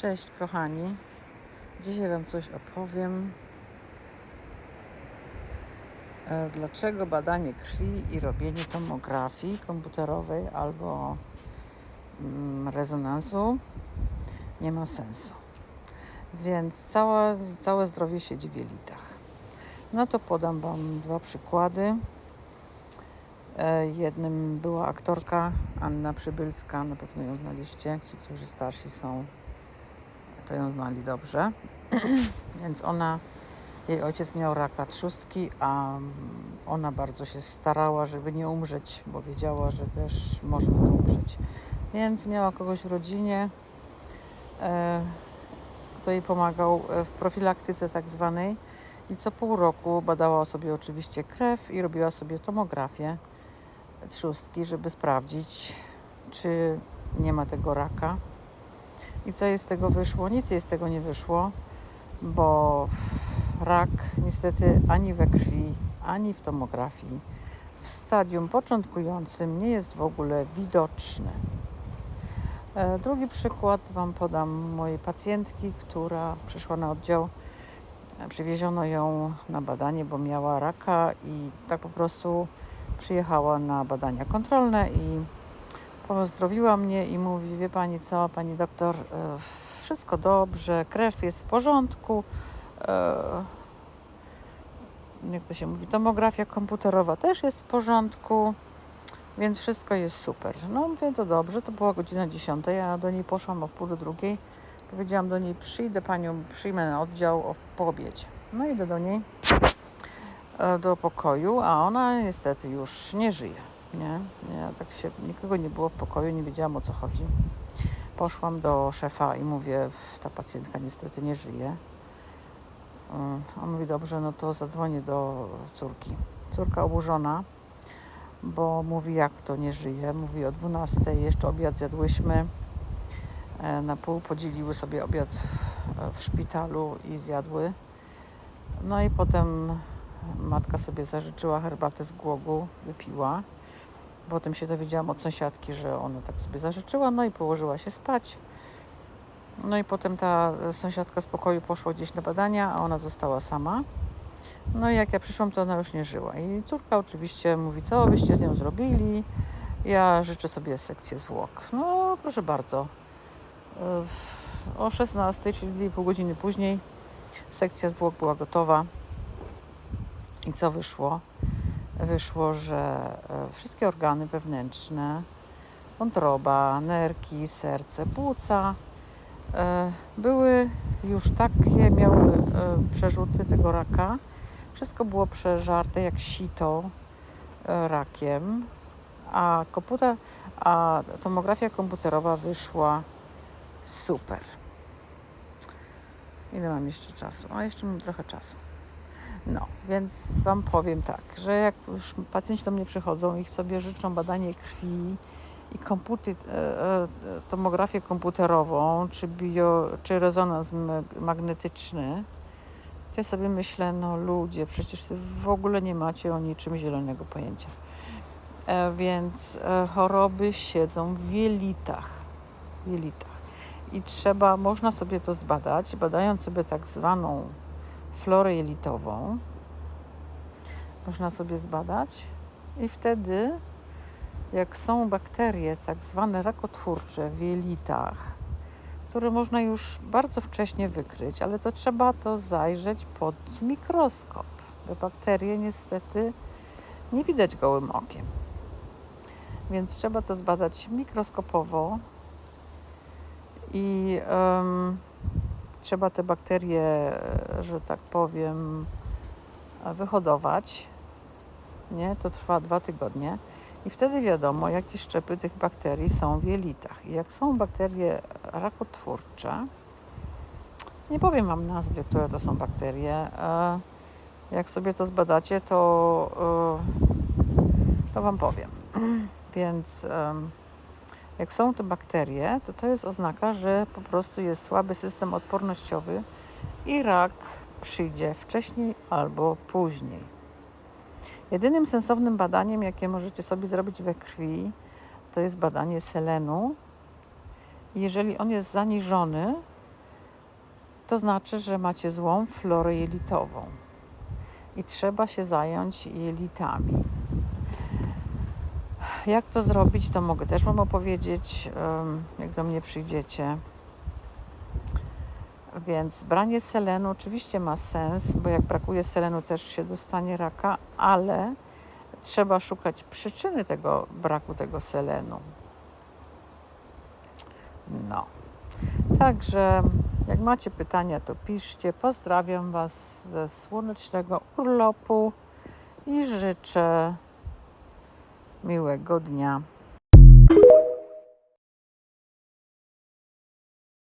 Cześć kochani. Dzisiaj Wam coś opowiem. E, Dlaczego badanie krwi i robienie tomografii komputerowej albo mm, rezonansu nie ma sensu. Więc cała, całe zdrowie siedzi w jelitach. No to podam Wam dwa przykłady. E, Jednym była aktorka Anna Przybylska, na pewno ją znaliście. Ci, którzy starsi są, to ją znali dobrze. Więc ona, jej ojciec miał raka trzustki, a mm, ona bardzo się starała, żeby nie umrzeć, bo wiedziała, że też może na to umrzeć. Więc miała kogoś w rodzinie, e, kto jej pomagał e, w profilaktyce tak zwanej. I co pół roku badała sobie oczywiście krew i robiła sobie tomografię trzustki, żeby sprawdzić, czy nie ma tego raka. I co jej z tego wyszło? Nic jej z tego nie wyszło, bo rak niestety ani we krwi, ani w tomografii w stadium początkującym nie jest w ogóle widoczny. E, Drugi przykład Wam podam mojej pacjentki, która przyszła na oddział. E, Przywieziono ją na badanie, bo miała raka i tak po prostu przyjechała na badania kontrolne i pozdrowiła mnie i mówi, wie Pani co, Pani doktor, e, wszystko dobrze, krew jest w porządku, e, jak to się mówi, tomografia komputerowa też jest w porządku, więc wszystko jest super. No mówię, to dobrze, to była godzina 10, ja do niej poszłam o wpół do drugiej, powiedziałam do niej, przyjdę Panią, przyjmę na oddział po obiedzie. No idę do niej e, do pokoju, a ona niestety już nie żyje. Nie, nie, tak się, nikogo nie było w pokoju, nie wiedziałam o co chodzi. Poszłam do szefa i mówię, ta pacjentka niestety nie żyje. Mm, On mówi, dobrze, no to zadzwonię do córki. Córka oburzona, bo mówi, jak to nie żyje. Mówi o 12, jeszcze obiad zjadłyśmy. E, Na pół podzieliły sobie obiad w- w szpitalu i zjadły. No i potem matka sobie zażyczyła herbatę z głogu, wypiła. Potem się dowiedziałam od sąsiadki, że ona tak sobie zażyczyła, no i położyła się spać. No i potem ta sąsiadka z pokoju poszła gdzieś na badania, a ona została sama. No i jak ja przyszłam, to ona już nie żyła. I córka oczywiście mówi, co byście z nią zrobili? Ja życzę sobie sekcję zwłok. No proszę bardzo. Yy, O 16, czyli pół godziny później, sekcja zwłok była gotowa. I co wyszło? Wyszło, że e, wszystkie organy wewnętrzne, wątroba, nerki, serce, płuca e, były już takie, miały e, przerzuty tego raka. Wszystko było przeżarte jak sito rakiem, a, komputer, a tomografia komputerowa wyszła super. Ile mam jeszcze czasu? A jeszcze mam trochę czasu. No, więc Wam powiem tak, że jak już pacjenci do mnie przychodzą i sobie życzą badanie krwi i komputy, e, e, tomografię komputerową, czy, bio, czy rezonans ma- magnetyczny, to ja sobie myślę, no ludzie, przecież Wy w ogóle nie macie o niczym zielonego pojęcia. E, więc choroby siedzą w jelitach. W jelitach. I trzeba, można sobie to zbadać, badając sobie tak zwaną florę jelitową. Można sobie zbadać i wtedy, jak są bakterie tak zwane rakotwórcze w jelitach, które można już bardzo wcześnie wykryć, ale to trzeba to zajrzeć pod mikroskop, bo bakterie niestety nie widać gołym okiem. Więc trzeba to zbadać mikroskopowo i trzeba te bakterie, e, że tak powiem, e, wyhodować. Nie, to trwa dwa tygodnie. I wtedy wiadomo, jakie szczepy tych bakterii są w jelitach. I jak są bakterie rakotwórcze, nie powiem Wam nazwy, które to są bakterie. e, Jak sobie to zbadacie, to, to Wam powiem. Więc jak są te bakterie, to to jest oznaka, że po prostu jest słaby system odpornościowy i rak przyjdzie wcześniej albo później. Jedynym sensownym badaniem, jakie możecie sobie zrobić we krwi, to jest badanie selenu. Jeżeli on jest zaniżony, to znaczy, że macie złą florę jelitową i trzeba się zająć jelitami. Jak to zrobić, to mogę też Wam opowiedzieć, jak do mnie przyjdziecie. Więc branie selenu oczywiście ma sens, bo jak brakuje selenu, też się dostanie raka, ale trzeba szukać przyczyny tego braku tego selenu. No. Także jak macie pytania, to piszcie. Pozdrawiam Was ze słonecznego urlopu i życzę miłego dnia.